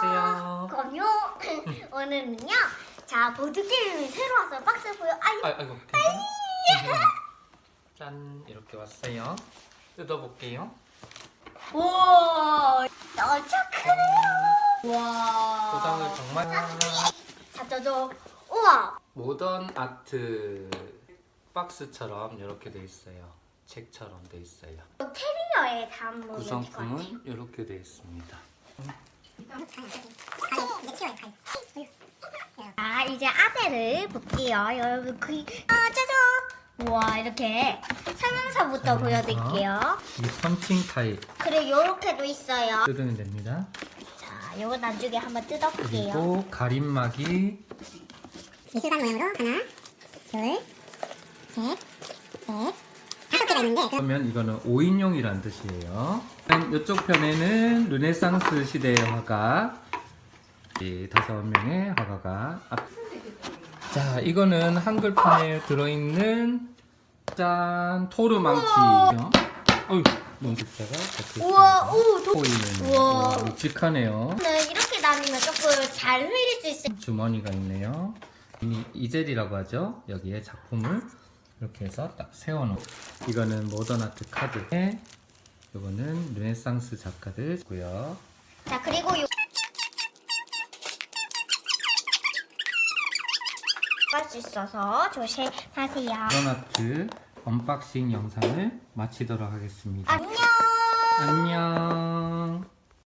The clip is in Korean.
안녕하세요. 그럼요. 오늘은요. 자 보드게임이 새로 와서 박스 보여. 아이 아, 아이고 괜찮아? 짠 이렇게 왔어요. 뜯어볼게요. 우와. 엄청 크네요. 와. 포장을 정말 자 저도 우와. 모던 아트 박스처럼 이렇게 돼 있어요. 책처럼 돼 있어요. 캐리어에 담은 것 같아요. 구성품은 이렇게 돼 있습니다. 아 이제 아대를 볼게요. 여러분 그 아, 짜잔. 우와 이렇게 설명서부터 보여드릴게요. 이게 펀칭 타입 그리고 요렇게도 있어요. 뜯으면 됩니다. 자, 요거 나중에 한번 뜯어볼게요. 그리고 가림막이 미술관 모양으로 하나, 둘, 셋, 그 그러면 이거는 5인용이란 뜻이에요. 이쪽 편에는 르네상스 시대의 화가 이 다섯 명의 화가가 앞... 자 이거는 한글판에 들어있는 짠 토르망치 어휴 논술자가 적혀 우와, 오, 도... 보이는 우와. 묵직하네요. 는 이렇게 다니면 조금 잘 흘릴 수 있어요. 주머니가 있네요. 이 이젤이라고 하죠. 여기에 작품을 이렇게 해서 딱 세워놓고 이거는 모던 아트 카드에 이거는 르네상스 작가들 있고요. 자, 그리고 요 할수 있어서 조심하세요. 모던 아트 언박싱 영상을 마치도록 하겠습니다. 안녕. 안녕.